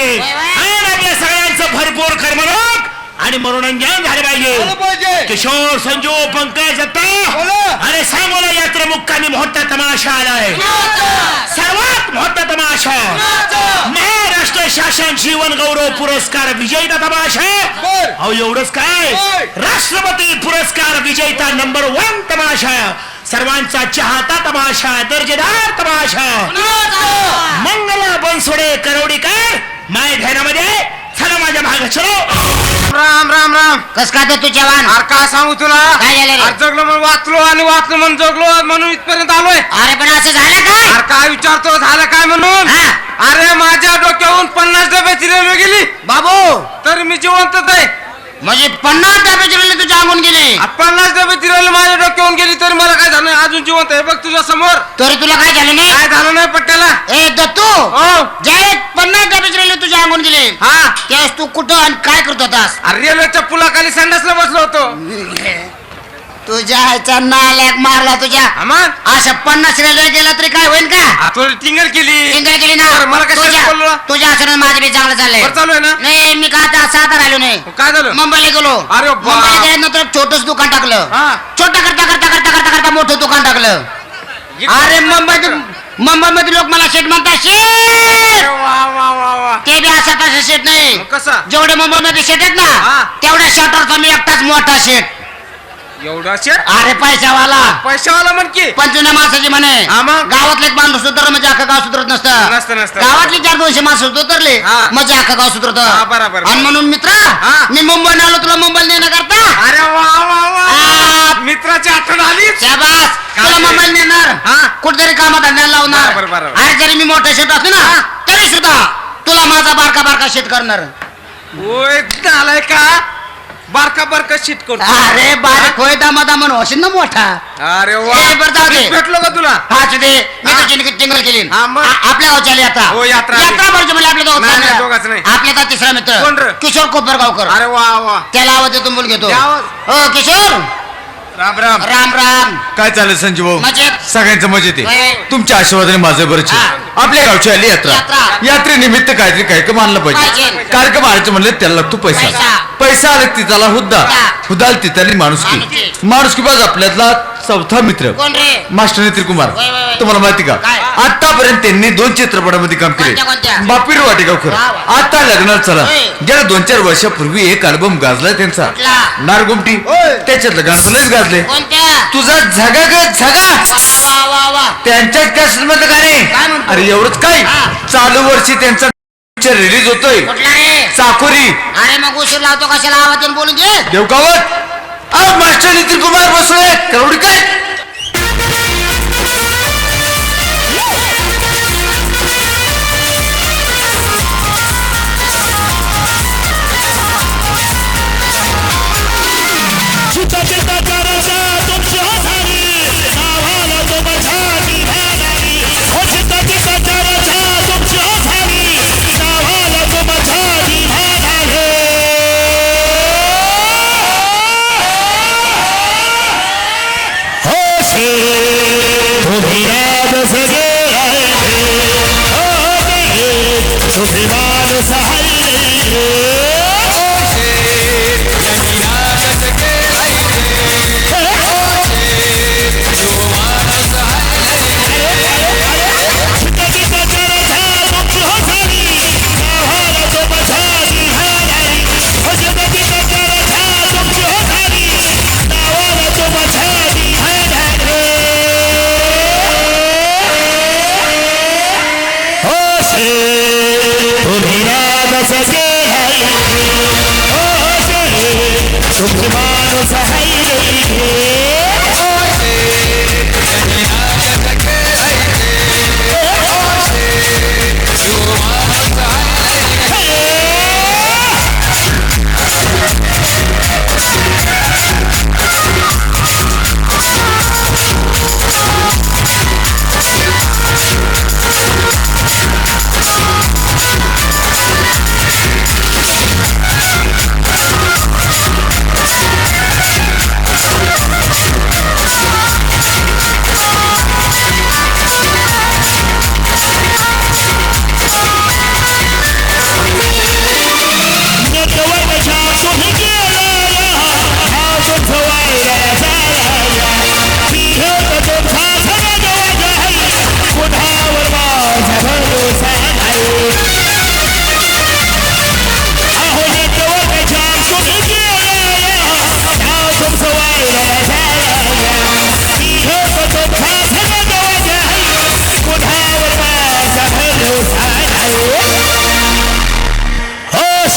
पाहिजे. आणि आपल्या सगळ्यांचं भरपूर कर्मरोग आणि मनोरंजन झालं पाहिजे. किशोर संजू पंकज दत्ता. अरे सांगोला यात्रा मुक्कामी मोठा तमाशा आलाय सर्वात मोठा तमाशा. महाराष्ट्र शासन जीवन गौरव पुरस्कार विजेता तमाशा. अहो एवढंच काय. राष्ट्रपती पुरस्कार विजेता नंबर वन तमाशा. सर्वांचा चाहता तमाशा दर्जेदार तमाशा. मंगला बनसोडे करवडीकर माय ध्यानामध्ये चला माझ्या मागे चलो. राम राम राम. कस का तू जवान अरे काय सांगू तुला? काय झालं रे? अरे जगलो म्हणून वाचलो आणि वाचलो म्हणून जगलो म्हणून इथपर्यंत आलोय. अरे पण असं झालं काय? अरे काय विचारतो झालं काय म्हणून? हा. अरे माझ्या डोक्यावरून पन्नास डब्याची रेल्वे गेली. बाबू. तरी मी जिवंतच आहे. म्हणजे पन्नास डब्याची रेल्वे तुझ्या अंगून गेले. आ, पन्नास डब्याची रेल्वे माझ्या डोक्यावरून गेली तरी मला काय झालं? नाही. अजून जिवंत आहे बघ तुझ्या समोर. तरी तुला काय झालं नाही? काय झालं नाही पट्ट्याला? ए दत्तू! हो. ज्यावेळेस पन्नास डब्याची रेल्वे तुझ्या अंगून गेले हा. त्यावेळेस तू कुठं आणि काय करत होतास? अरे रेल्वेच्या पुलाखाली संडासला बसलो होतो. तुझ्या ह्याचा नाल्याक मारला तुझ्या. अमान अशा पन्नास रेल्वे गेला तरी काय होईल का? थोडी टिंगर केली. इंग्रज गेली ना. बरं, मला कशाला तुझ्या बोललो? तुझ्या असं माझं बी चांगलं चाललंय. बरं चालू आहे ना? नाही मी का आता साधा राहिलो नाही. काय झालं? मुंबईला गेलो. अरे बाप. मुंबईला गेल्यानंतर छोटच दुकान टाकलं. हा. छोटं करता करता करता करता करता मोठं दुकान टाकलं. अरे मुंबईत मुंबईमध्ये लोक मला शेट म्हणतात शेट! वा वा वा वा. ते बी असा तसा शेट नाही. मग कसा? जेवढे मुंबईमध्ये शेट आहेत हा. ना तेवढ्या शटरचा मी एकटाच मोठा शेट. एवढा अरे पैशावाला पैशावाला म्हण की पंचवीस माणसाची म्हणे हा मग? गावातले एक माणूस सुधारलं म्हणजे अख्खा गाव सुधरत नसतं, नसतं नसतं. गावातली चार दोनशे माणसं सुधारले हा. म्हणजे अख्खा गाव सुधरत हा, बरोबर. आणि म्हणून मित्र हा. मी मुंबईला आलो तुला मुंबईला नेणं करता अरे वा वा वा आ. मित्राची आठवण आली शाबास काय तुला रे? मुंबईला नेणार हा. कुठेतरी कामात धंद्याला लावणार बरोबर, जरी मी मोठा शेत असतो ना हा. तरी सुद्धा तुला माझा बारका बारका शेत करणार ओय झालाय का बारका बारका शीट करतो अरे बारीक होय दामा दामा होशील ना मोठा अरे वा ए, बरं जाऊ दे. मी भेटलो का तुला हा दे मी हा. तुझी टिंगल केली हा, मग? आ- आपल्या गावच्या आली आता हो, यात्रा आली. यात्रा भरची म्हणजे आपल्या नाही, नाही, दोघांचा नाही. तिसरा मित्र रे? किशोर कोपरगावकर अरे वा वा त्याला आवाज देतो बोल घेतो द्या आवाज. हो किशोर राम राम राम राम काय चालेल संजीव भाऊ मजेत सगळ्यांचं मजेत आहे. तुमच्या आशीर्वादाने माझं बरंच आहे. हा. आपल्या गावची आली यात्रा यात्रा. यात्रेनिमित्त काहीतरी कार्यक्रम आणला पाहिजे पाहिजे. कार्यक्रम आणायचं म्हणलं त्याला लागतो पैसा पैसा. पैसा आला की त्याला हुद्दा हुद्दा. हुदाल तिथली माणुसकी. माणुसकी बाज आपल्यातला चौथा मित्र. कोण रे? मास्टर नितीन कुमार. वय, वय, वय. तुम्हाला माहिती का? काय? आतापर्यंत त्यांनी दोन चित्रपटामध्ये काम केले. कोणत्या, कोणत्या? बापीर वाटेगावकर वा, वा. आता लग्नात चला. होय. गेल्या दोन चार वर्षापूर्वी एक अल्बम गाजला त्यांचा. कुठला? नारगुमटी. होय. त्याच्यातलं गाणं लयच गाजले कोणत्या? तुझा झगा ग झगा. वा वा वा. त्यांच्याच कॅसेटमध्ये काय गाणे म्हणतो? अरे एवढंच काय? हा. चालू वर्षी त्यांचा रिलीज होतोय. कुठला रे? चाकोरी. अरे मग उशीर लावतो कशाला आवाज बोलून घे देवकावत आज मास्टर नितीन कुमार बसले करवडी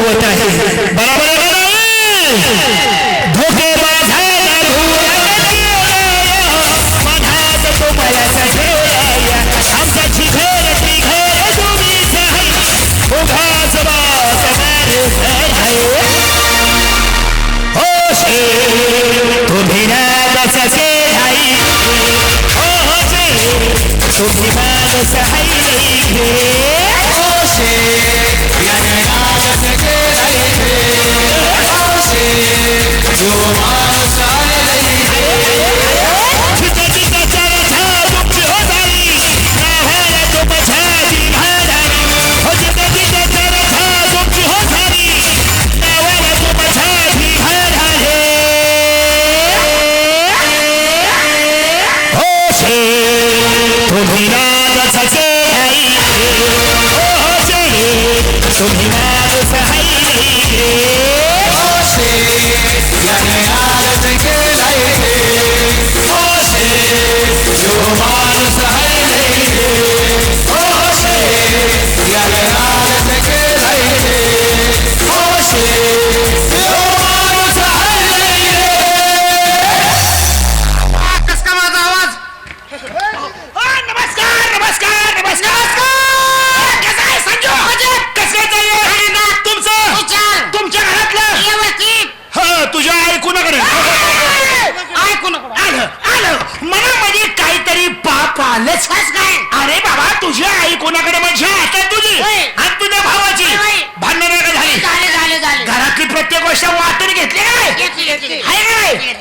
आमचे दैवत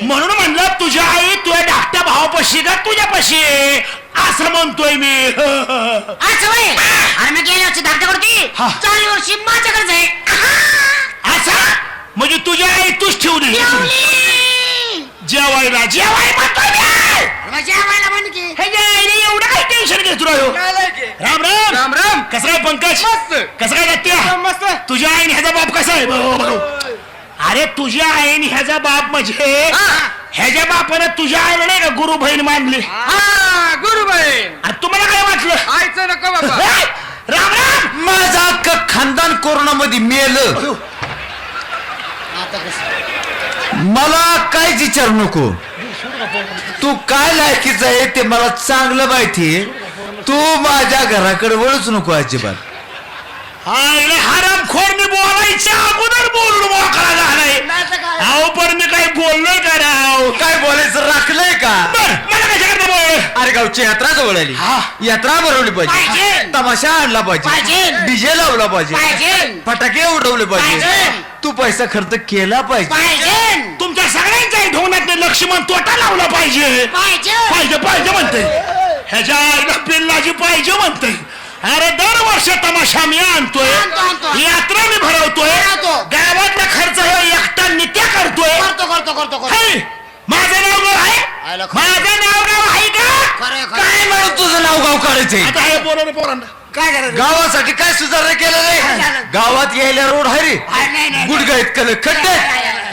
म्हणून म्हणलं तुझ्या आई तुझ्या धाकट्या भावापाशी का तुझ्यापाशी? असं म्हणतोय मी. असं अरे मी गेल्या वर्षी धाकटा करते हा. चालू वर्षी माझ्याकडेच आहे. असा? म्हणजे तुझ्या आई तूच ठेवली. जेवायला जेवाय म्हणतोय मी. जेवायला म्हण की. ह्याच्या आईने एवढं काय टेन्शन घेत राहो राम राम. राम राम. कसं काय पंकज? मस्त. कसं काय दत्त्या मस्त. तुझ्या आईने ह्याचा बाप कसा आहे? बघू, बघू. अरे तुझ्या आईने ह्याचा बाप म्हणजे ह्याच्या बापानं तुझ्या आईला नाही का गुरु बहीण मानली? हा गुरुबाईन आणि तुम्हाला काय वाटलं? आयचं नको बाबा. हे? राम राम! माझं अख्खं खानदान कोरोनामध्ये मेलं. मला काहीच विचारू नको. तू काय लायकीच आहे ते मला चांगलं माहितीये तू माझ्या घराकडे वळूच नको अजिबात. आईला हराम खोर मी बोलायच्या अगोदर बोलून मोकळा झालाय? अहो पण मी काही बोललोय का राव काय बोलायचं राखलंय का? बर मला कशा करता बोल अरे गावची यात्रा जवळ आली. हा. यात्रा भरवली पाहिजे. पाहिजे. तमाशा आणला पाहिजे. पाहिजे. डीजे लावला पाहिजे. पाहिजे. फटाके उडवले पाहिजे. पाहिजे. तू पैसा खर्च केला पाहिजे. पाहिजे. तुमच्या सगळ्यांच्या ढोण्यात लक्ष्मण तोटा लावला पाहिजे. पाहिजे. पाहिजे पाहिजे म्हणते ह्याच्या आईला पिल्लाची पाहिजे म्हणते अरे दरवर्षी तमाशा मी आणतोय. आणतो, आणतो. यात्रा मी भरवतोय. भरवतो. गावातला खर्च हे एकटा नित्य करतोय. करतो करतो करतो करतो. हे, माझं नाव गाव आहे? खरं. माझं नाव गाव आहे का. काय म्हणून तुझं नाव गाव काढायचंय आता हे पोरांना पोरांना. काय करायचं? गावासाठी काय सुधारणा केलं नाही? गावात यायला रोड आहे रे. हा, नाही, नाही. गुडघाईत कल खड्डे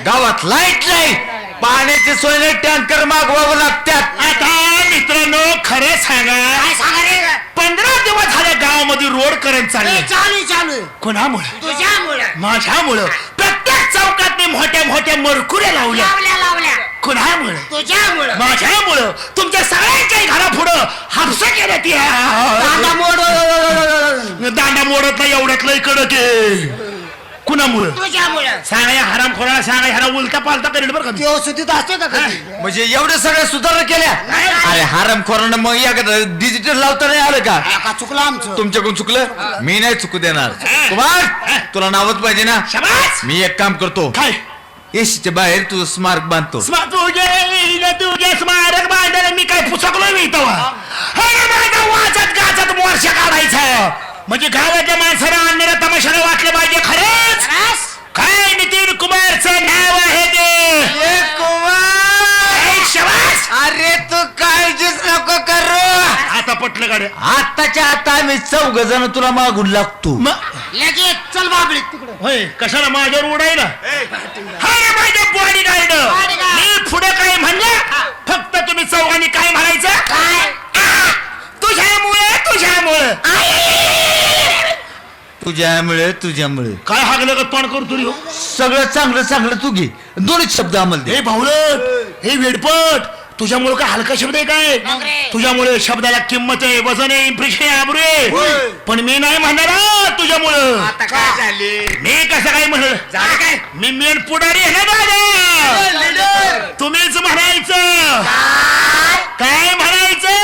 गावात लाइट नाही. पाण्याची सोय नाही टँकर मागवावं लागतात आता मित्रांनो खरं सांगा काय सांगा रे? पंधरा दिवस झाले गावामध्ये रोड करंट ए, चालले चालू आहे, चालू. आहे. कोणामुळे? तुझ्यामुळं. माझ्यामुळं. प्रत्येक चौकात मी मोठ्या मोठ्या मरकुऱ्या लावल्या. लावल्या लावल्या. कोणामुळं? तुझ्यामुळं. माझ्यामुळं. तुमच्या सगळ्यांच्याही घरापुढं हापसा केल्यात दांडा या मोड. दांडा मोडत नाही एवढ्यातलं इकडं के कुणामुळं? तुझ्यामुळं. सांगा या हराम खोराला सांगा ह्याला उलटा पालता करेल बरं का. देव सुद्धा असतो का कधी? म्हणजे एवढ्या सगळ्या सुधारणा केल्या? अरे हाराम खोरानं मग या डिजिटल लावता नाही आलं का? हा, का चुकलं आमचं? तुमच्याकडून चुकलं? मी नाही चुकू देणार. कुमार तुला नावच पाहिजे ना? शाबास! मी एक काम करतो. काय? एसीच्या बाहेर तुझं स्मारक बांधतो. स्मा- तुझे तुझे स्मारक बांधायला मी काय पुसकलोय मी माझा वाचत गाचत मोर्चा काढायचा. म्हणजे गावाच्या माणसाला आणणाऱ्या तमाशाला वाटलं पाहिजे खरंच? काय नितीन कुमारचं नाव आहे ते? ए, शाबास! अरे तू काळजीच नको करू. आता पटलं गाड्या. आताच्या आता आम्ही चौघ जण तुला मागून लागतो. लगेच चल बाबळी तिकडं. होय कशाला माझ्यावर उडायला अरे माझे बॉडी गार्ड Bodyguard. मी पुढे काय म्हणलं? फक्त तुम्ही चौघांनी काय म्हणायचं? काय? आ, तुझ्यामुळे तुझ्यामुळे. तुझ्यामुळे तुझ्यामुळे. काय हागलं का तोंड करतो रे हो? सगळं चांगलं चांगलं तू घे. दोनच शब्द आम्हाला दे. हे भावलट हे वेडपट. तुझ्यामुळे काय हलका शब्द आहे काय. तुझ्यामुळे शब्दाला किंमत आहे वजन आहे इम्प्रेशन आहे आबरू आहे. पण मी नाही म्हणणार हा, तुझ्यामुळं. आता काय झाले? मी कसं काय म्हणलं? झालं काय? मी मेन पुढारी आहे ना दादा. तुम्हीच म्हणायचं. काय? म्हणायचं?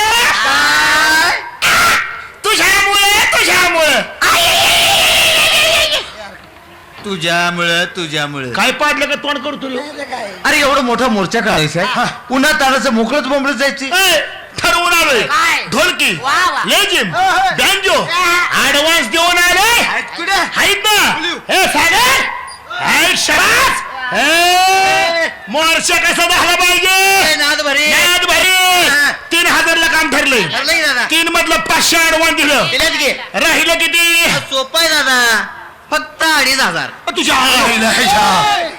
तुझ्यामुळे तुझ्यामुळे तुझ्यामुळे. काय पाडलं का तोंड करतो रे? अरे एवढा मोठा मोर्चा काढायचा आहे? उन्हात तानाचं मोकळच बोंबलं जायची. ए, ठरवून आलोय. काय? ढोलकी वा, वा. लेजिम बँजो ऍडव्हान्स देऊन आले. आहेत ना? हे सागर हे हे, मोर्चा कसा झाला पाहिजे? नाद भरे नाद भरी तीन हजारला काम ठरलंय. ठरलंय की दादा. तीन मधलं पाचशे ऍडव्हान्स दिलं. घे राहिलं किती? सोपं आहे दादा. फक्त अडीच हजार. तुझ्या आईला ह्याच्या.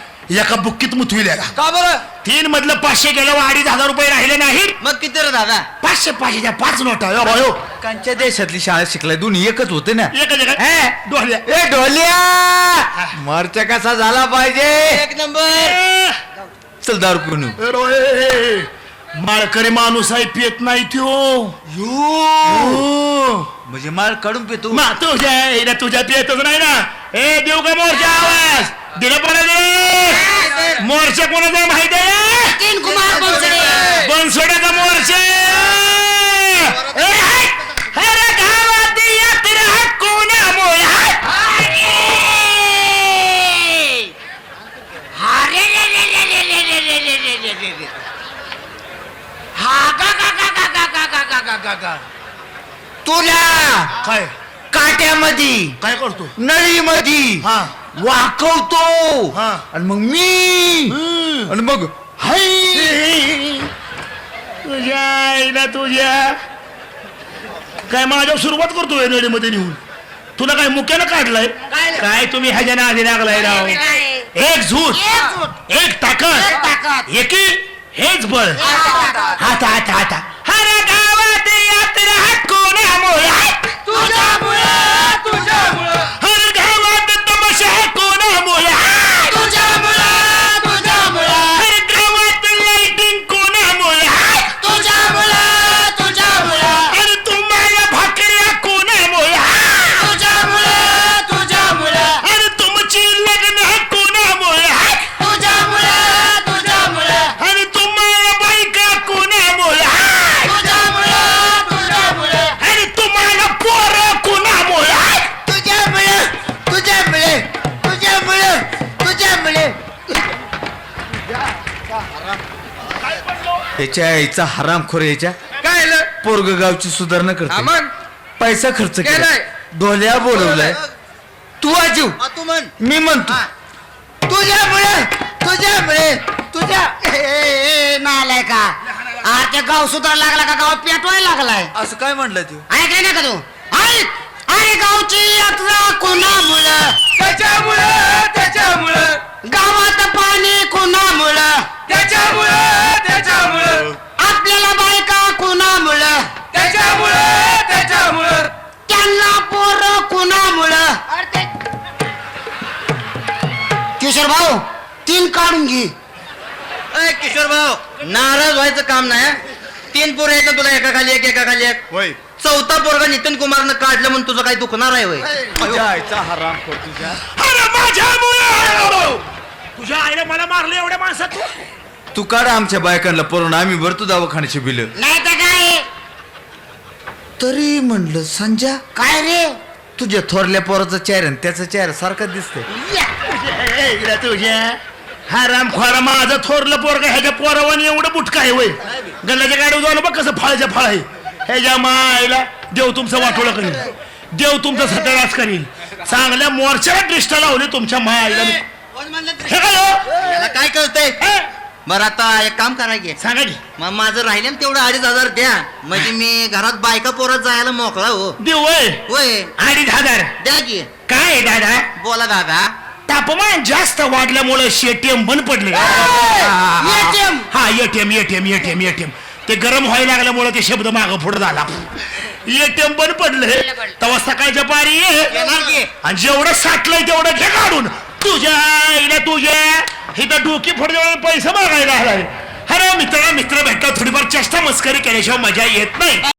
एका बुक्कीत मुथविल्या का? का बरं? तीन मधलं पाचशे गेलं अडीच हजार रुपये राहिले नाहीत? मग किती रे दादा? पाचशे पाचशे पाच नोटा. यो भायो. कांच्या देशातली शाळा शिकलाय दोन्ही एकच होते ना? एक हे? डोहल्या ए ढोलिया! मोर्चा कसा झाला पाहिजे? एक नंबर. ए, चल दारू पिऊन येऊ. ए, ए, ए, माळकरी माणूस आहे पेत नाही त्यो. हो. म्हणजे माळ काढून पितो मा तुझ्या तुझ्या पेतच नाही ना ए देऊ का मोर्चा आवाज दिलं पण मोर्चा कोणाचा आहे माहिती आहे तीन कुमार बनसोडे बनसोड्याचा मोर्चा ए, हाय! अरे गावात यात्रा कोणामुळे हाय? अरे रे रे रे रे रे रे रे रे रे रे रे रे. हा गा गा गा गा गा गा गा गा गा गा गा तुला काय? काट्यामध्ये काय करतो? नळीमध्ये हा. वाकवतो. हा. आणि मग मी हम्म. आणि मग हाय तुझ्या आईला तुझ्या. काय माझ्या सुरुवात करतोय नळीमध्ये नेऊन? तुला काय मुक्यानं काढलाय? काय? काय तुम्ही ह्याच्या आधी लागलाय राव? एक झूट. एक एक ताकद. ताकद. एकी हेच बळ. तुझ्यामुळं आता आता त्याच्या आईचा हरामखोर याच्या काय? पोरग गावची सुधारणा हा करते मग? पैसा खर्च केला केलाय. ढोल्या बोलवलाय. तू आजीव. तू म्हण. मी म्हणतो. तुझ्यामुळे तुझ्यामुळे तुझ्या ए, ए, ए, नालाय का? अरे ते गाव सुधार लागला का? गाव पेटवायला लागलाय. असं काय म्हणलं तू? ऐकलं ना का तू. ऐक. अरे गावची यात्रा कोणामुळं किशोर भाऊ तीन काढून घे. किशोर भाऊ नाराज व्हायचं काम नाही हं? तीन पोरं आहेत ना तुला एका खाली एक एका खाली एक. होय. चौथा पोरगा नितीन कुमारनं काढलं म्हणून तुझं काही दुखणार आहे होय? तुझ्या आईचा हरामखोर तुझ्या. अरे माझ्यामुळे तुझ्या आईने मला मारलं एवढ्या माणसात? तू तू काढ आमच्या बायकांना पळून आम्ही भरतो दवाखान्याचे बिल. नाही तर काय? तरी म्हणलं संजय काय रे? तुझ्या थोरल्या पोराचा चेहरा आणि त्याचा चेहरा सारखा दिसतोय. इकडे तुझ्या हा राम खोरा माझं थोरलं पोरग ह्याच्या पोरावानी एवढं बुटका आहे वय. गल्ल्याच्या गाडीवर जाऊन बघ कसं फळाच्या फळ आहे. ह्याच्या मायला देव तुमचं वाटोळं करील. देव तुमचं सत्यानाश करील. चांगल्या मोर्चाला दृष्ट लावली तुमच्या मायला. हे काय हो? याला काय कळतंय? हे? बरं आता एक काम करा की. सांगा की. मग माझं राहिले ना तेवढं अडीच हजार द्या. म्हणजे मी घरात बायका पोरात जायला मोकळा हो. होय. अडीच हजार. द्या की. काय आहे दादा? बोला दादा. तापमान जास्त वाढल्यामुळे शेटीएम बंद पडले ATM. हा एटीएम एटीएम एटीएम एटीएम ते गरम व्हायला लागल्यामुळे ते शब्द माग पुढे झाला. एटीएम बंद पडले. तेव्हा सकाळच्या पारी. ये येणार की. आणि जेवढं साठलंय तेवढं घे काढून. तुझ्या आईला तुझ्या इथं डोकी फोडल्यावर पैसे मागायला आलाय. अरे मित्र मित्र भेटला थोडीफार चेष्टा मस्करी केल्याशिवाय मजा येत नाही.